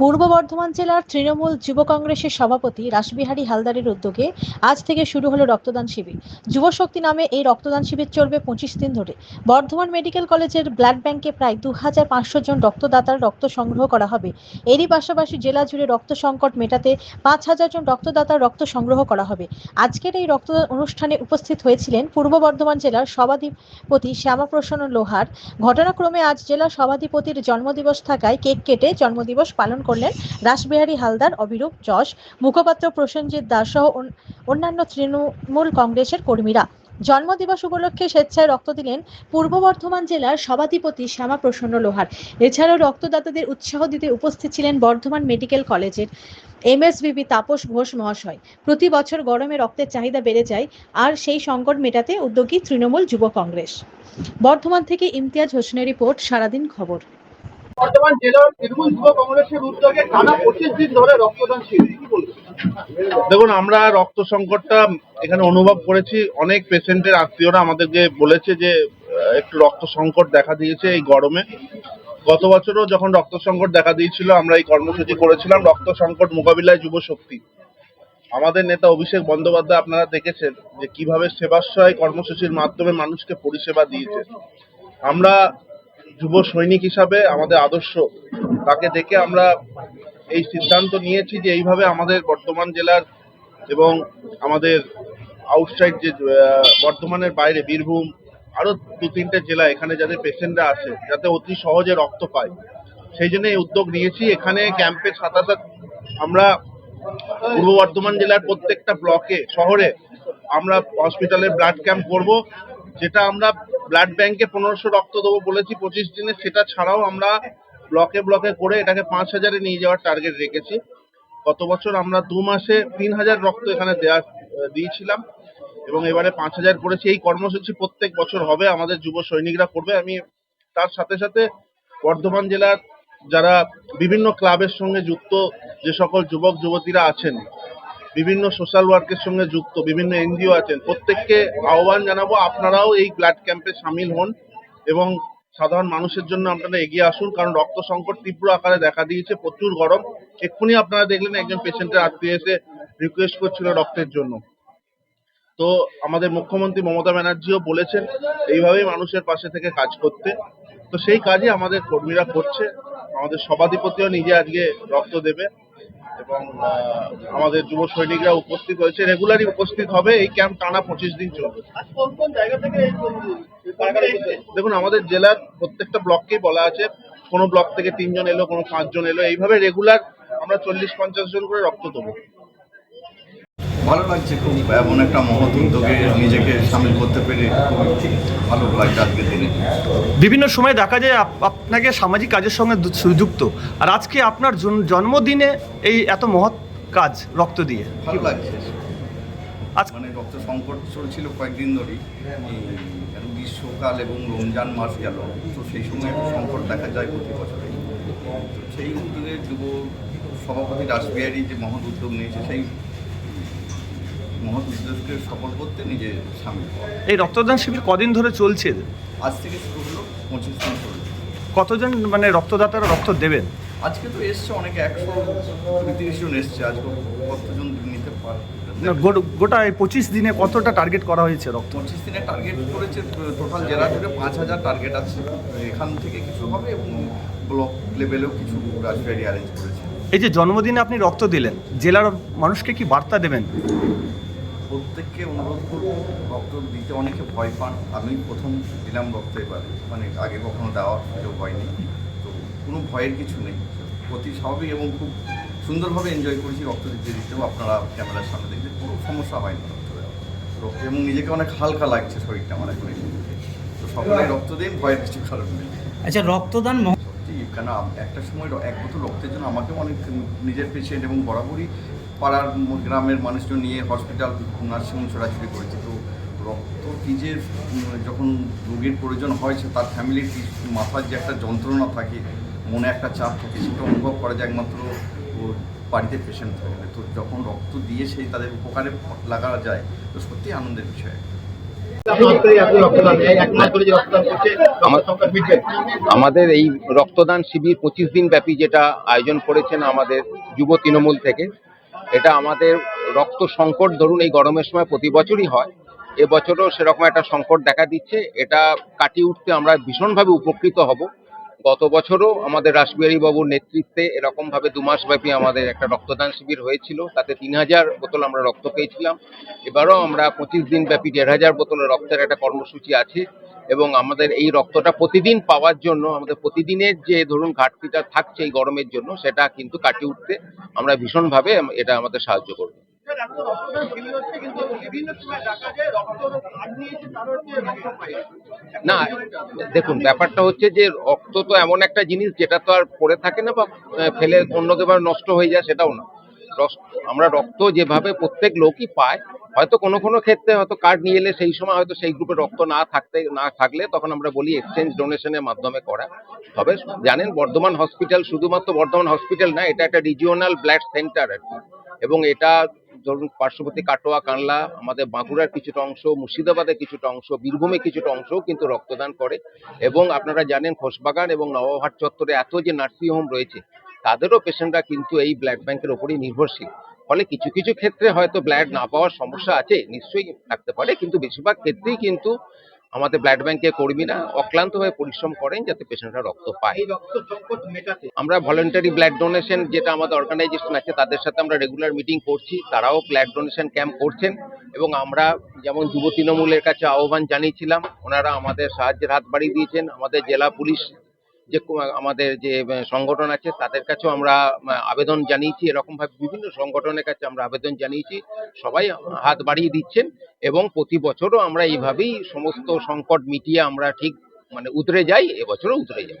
পূর্ব বর্ধমান জেলার তৃণমূল যুব কংগ্রেসের সভাপতি রাসবিহারী হালদারের উদ্যোগে আজ থেকে শুরু হলো রক্তদান শিবির। যুবশক্তি নামে এই রক্তদান শিবির চলবে পঁচিশ দিন ধরে। বর্ধমান মেডিকেল কলেজের ব্লাড ব্যাংকে প্রায় দু হাজার পাঁচশো জন রক্তদাতার রক্ত সংগ্রহ করা হবে। এরই পাশাপাশি জেলা জুড়ে রক্ত সংকট মেটাতে পাঁচ হাজার জন রক্তদাতার রক্ত সংগ্রহ করা হবে। আজকের এই রক্তদান অনুষ্ঠানে উপস্থিত হয়েছিলেন পূর্ব বর্ধমান জেলার সভাধিপতি শ্যামাপ্রসন্ন লোহার। ঘটনাক্রমে আজ জেলা সভাধিপতির জন্মদিবস থাকায় কেক কেটে জন্মদিবস পালন করলেন রাসবিহারী হালদার অবিরূপ যশ, মুখপাত্র প্রসেনজিৎ দাস সহ অন্যান্য তৃণমূল কংগ্রেসের কর্মীরা। জন্মদিবস উপলক্ষে স্বেচ্ছায় রক্ত দিলেন পূর্ব বর্ধমান জেলার সভাধিপতি শ্যামা প্রসন্ন লোহার। এছাড়াও রক্তদাতাদের উৎসাহ দিতে উপস্থিত ছিলেন বর্ধমান মেডিকেল কলেজের এম এস এমএসবিবি তাপস ঘোষ মহাশয়। প্রতি বছর গরমে রক্তের চাহিদা বেড়ে যায় আর সেই সংকট মেটাতে উদ্যোগী তৃণমূল যুব কংগ্রেস। বর্ধমান থেকে ইমতিয়াজ হোসেনের রিপোর্ট, সারাদিন খবর। বর্তমান জেলার তৃণমূল যুব কংগ্রেসের উদ্যোগে টানা পঁচিশ দিন ধরে রক্তদান শিবির। দেখুন, আমরা রক্ত সংকটটা এখানে অনুভব করেছি। অনেক পেশেন্টের আত্মীয়রা আমাদেরকে বলেছে যে একটু রক্ত সংকট দেখা দিয়েছে এই গরমে। গত বছরও যখন রক্ত সংকট দেখা দিয়েছিল, আমরা এই কর্মসূচি করেছিলাম, রক্ত সংকট মোকাবিলায় যুব শক্তি। আমাদের নেতা অভিষেক বন্দ্যোপাধ্যায় আপনারা দেখেছেন যে কীভাবে সেবাশ্রয় কর্মসূচির মাধ্যমে মানুষকে পরিষেবা দিয়েছে। আমরা যুব সৈনিক হিসাবে আমাদের আদর্শ। তাকে দেখে আমরা এই সিদ্ধান্ত নিয়েছি যে এইভাবে আমাদের বর্ধমান জেলার এবং আমাদের আউটসাইড যে বর্ধমানের বাইরে বীরভূম আরও দু তিনটে জেলা এখানে যাদের পেশেন্টরা আছে, যাতে অতি সহজে রক্ত পায়। সেই জন্য এই উদ্যোগ নিয়েছি। এখানে ক্যাম্পের সাথে সাথে আমরা পূর্ব বর্ধমান জেলার প্রত্যেকটা ব্লকে, শহরে আমরা হসপিটালে ব্লাড ক্যাম্প করব। যেটা আমরা ব্লাড ব্যাংকে পনেরোশো রক্ত দেবো বলেছি, পঁচিশ দিনে সেটা ছাড়াও আমরা ব্লকে ব্লকে করে এটাকে পাঁচ হাজারে নিয়ে যাওয়ার টার্গেট রেখেছি। গত বছর আমরা দু মাসে তিন হাজার রক্ত এখানে দেওয়া দিয়েছিলাম এবং এবারে পাঁচ হাজার করেছি। এই কর্মসূচি প্রত্যেক বছর হবে, আমাদের যুব সৈনিকরা করবে। আমি তার সাথে সাথে বর্ধমান জেলার যারা বিভিন্ন ক্লাবের সঙ্গে যুক্ত যে সকল যুবক, যুবতীরা আছেন বিভিন্ন সোশ্যাল ওয়ার্কের সঙ্গে যুক্ত, বিভিন্ন এনজিও আছেন। প্রত্যেককে আহ্বান জানাব, আপনারাও এই ব্লাড ক্যাম্পে সামিল হন এবং সাধারণ মানুষের জন্য আপনারা এগিয়ে আসুন, কারণ রক্ত সংকট তীব্র আকারে দেখা দিয়েছে, প্রচুর গরম। এক্ষুনি আপনারা দেখলেন একজন পেশেন্টের আত্মীয় এসে রিকোয়েস্ট করছিল রক্তের জন্য। তো আমাদের মুখ্যমন্ত্রী মমতা ব্যানার্জিও বলেছেন, এইভাবেই মানুষের পাশে থেকে কাজ করতে। তো সেই কাজই আমাদের কর্মীরা করছে। আমাদের সভাধিপতিও নিজে আজকে রক্ত দেবে। এবং আমাদের যুব সৈনিকরা উপস্থিত হয়েছে। রেগুলারই উপস্থিত হবে এই ক্যাম্প টানা পঁচিশ দিন চলবে? দেখুন আমাদের জেলার প্রত্যেকটা ব্লককেই বলা আছে। কোনো ব্লক থেকে তিনজন এলো কোনো পাঁচজন এলো। এইভাবে রেগুলার আমরা চল্লিশ পঞ্চাশ জন করে রক্ত দেবো ভালো লাগছে খুব এমন একটা মহৎ উদ্যোগে নিজেকে সামিল করতে পেরে খুব ভালো লাগছে আজকের দিনে। বিভিন্ন সময় দেখা যায় আপ- আপনাকে সামাজিক কাজের সঙ্গে যুক্ত। আর আজকে আপনার জন্মদিনে এই এত মহৎ কাজ রক্ত দিয়ে। ভালো লাগছে। আজ মানে রক্ত সংকট চলছিল কয়েকদিন ধরেই। গ্রীষ্মকাল এবং রমজান মাস গেল তো সেই সময় সংকট দেখা যায় প্রতি বছরে সেই উদ্যোগে যুব সভাপতি রাসবিহারী যে মহৎ উদ্যোগ নিয়েছে সেই মহৎ সফল করতে নিজে সামিল হওয়া। এই রক্তদান শিবির কদিন ধরে চলছে? আজ থেকে শুরু হলো পঁচিশ দিন কতজন মানে রক্তদাতারা রক্ত দেবেন? আজকে তো এসছে অনেকে একশো তিরিশ জন এসছে। আজকে কতজন নিতে পারে গোটা এই পঁচিশ দিনে কতটা টার্গেট করা হয়েছে রক্ত? পঁচিশ দিনে টার্গেট করেছে টোটাল জেলা জুড়ে পাঁচ হাজার টার্গেট আছে। এখান থেকে কিছু হবে এবং ব্লক লেভেলেও কিছু রাজবাড়ি অ্যারেঞ্জ করেছে। এই যে জন্মদিনে আপনি রক্ত দিলেন জেলার মানুষকে কি বার্তা দেবেন? প্রত্যেককে অনুরোধ করব রক্ত দিতে। অনেকে ভয় পান। আমি প্রথম দিলাম রক্ত এবারে। মানে আগে কখনো দেওয়া সুযোগ হয়নি। তো কোনো ভয়ের কিছু নেই। অতি স্বাভাবিক এবং খুব সুন্দরভাবে এনজয় করেছি রক্ত দিতে দিতেও। আপনারা ক্যামেরার সামনে দেখবেন কোনো সমস্যা হয়নি রক্ত দেওয়া রক্ত এবং নিজেকে অনেক হালকা লাগছে শরীরটা আমার এখন। তো সকলে রক্ত দিন ভয়ের কিছু কারণ নেই। আচ্ছা রক্তদান সত্যি কেন একটা সময় এক বোতল রক্তের জন্য আমাকেও অনেক নিজের পেশেন্ট এবং বরাবরই পাড়ার গ্রামের মানুষজন নিয়ে হসপিটাল নার্সিংহোম ছোড়াছুড়ি করেছে। তো রক্ত উম, যখন রোগীর প্রয়োজন হয় সে তার ফ্যামিলির মাথার যে একটা যন্ত্রণা থাকে মনে একটা চাপ থাকে সেটা অনুভব করা যায় একমাত্র বাড়িতে পেশেন্ট থাকলে। তো যখন রক্ত দিয়ে সেই তাদের উপকারে লাগা যায় তো সত্যি আনন্দের বিষয় আমাদের এই রক্তদান শিবির পঁচিশ দিন ব্যাপী যেটা আয়োজন করেছেন আমাদের যুব তৃণমূল থেকে এটা আমাদের রক্ত সংকট, ধরুন এই গরমের সময় প্রতি বছরই হয়। এবছরও সেরকম একটা সংকট দেখা দিচ্ছে। এটা কাটিয়ে উঠতে আমরা ভীষণভাবে উপকৃত হব। গত বছরও আমাদের রাসবিহারী বাবুর নেতৃত্বে এরকম ভাবে দু মাস ব্যাপী আমাদের একটা রক্তদান শিবির হয়েছিল। তাতে তিন হাজার বোতল আমরা রক্ত পেয়েছিলাম এবারও আমরা পঁচিশ দিন ব্যাপী দেড় হাজার বোতল রক্তের একটা কর্মসূচি আছে এবং আমাদের এই রক্তটা প্রতিদিন পাওয়ার জন্য, আমাদের প্রতিদিনের যে ধরুন ঘাটতিটা থাকছে এই গরমের জন্য, সেটা কিন্তু কাটিয়ে উঠতে আমরা ভীষণভাবে এটা আমাদের সাহায্য করবে। এত হচ্ছে, কিন্তু বিভিন্ন সময় দেখা যায় রক্ত রক্ত না, দেখুন, ব্যাপারটা হচ্ছে যে রক্ত তো এমন একটা জিনিস যেটা তো আর পড়ে থাকে না বা ফেলে অন্যকে বা নষ্ট হয়ে যায় সেটাও না। আমরা রক্ত যেভাবে প্রত্যেক লোকই পায়, হয়তো কোনো কোনো ক্ষেত্রে হয়তো কার্ড নিয়ে এলে সেই সময় হয়তো সেই গ্রুপে রক্ত না থাকতে, না থাকলে তখন আমরা বলি এক্সচেঞ্জ ডোনেশনের মাধ্যমে করা। তবে জানেন, বর্ধমান হসপিটাল শুধুমাত্র বর্ধমান হসপিটাল না, এটা একটা রিজিওনাল ব্লাড সেন্টার আর কি। এবং এটা ধরুন পার্শ্ববর্তী কাটোয়া, কানলা, আমাদের বাঁকুড়ার কিছুটা অংশ, মুর্শিদাবাদের কিছুটা অংশ, বীরভূমের কিছুটা অংশ কিন্তু রক্তদান করে। এবং আপনারা জানেন খোসবাগান এবং নবহাট চত্বরে এত যে নার্সিং হোম রয়েছে, তাদেরও পেশেন্টরা কিন্তু এই ব্লাড ব্যাংকের ওপরেই নির্ভরশীল। ফলে কিছু কিছু ক্ষেত্রে হয়তো ব্লাড না পাওয়ার সমস্যা আছে, নিশ্চয়ই থাকতে পারে, কিন্তু বেশিরভাগ ক্ষেত্রেই কিন্তু আমাদের ব্লাড ব্যাংকের কর্মীরা অক্লান্তভাবে পরিশ্রম করেন যাতে পেশেন্টরা রক্ত পায়। আমরা ভলেন্টারি ব্লাড ডোনেশন যেটা আমাদের অর্গানাইজেশন আছে তাদের সাথে আমরা রেগুলার মিটিং করছি তারাও ব্লাড ডোনেশন ক্যাম্প করছেন এবং আমরা যেমন যুব তৃণমূলের কাছে আহ্বান জানিয়েছিলাম ওনারা আমাদের সাহায্যের হাত বাড়িয়ে দিয়েছেন আমাদের জেলা পুলিশ যে আমাদের যে সংগঠন আছে তাদের কাছেও আমরা আবেদন জানিয়েছি এরকমভাবে বিভিন্ন সংগঠনের কাছে আমরা আবেদন জানিয়েছি সবাই হাত বাড়িয়ে দিচ্ছেন এবং প্রতি বছরও আমরা এইভাবেই সমস্ত সংকট মিটিয়ে আমরা ঠিক মানে উতরে যাই, এবছরও উতরে যাব।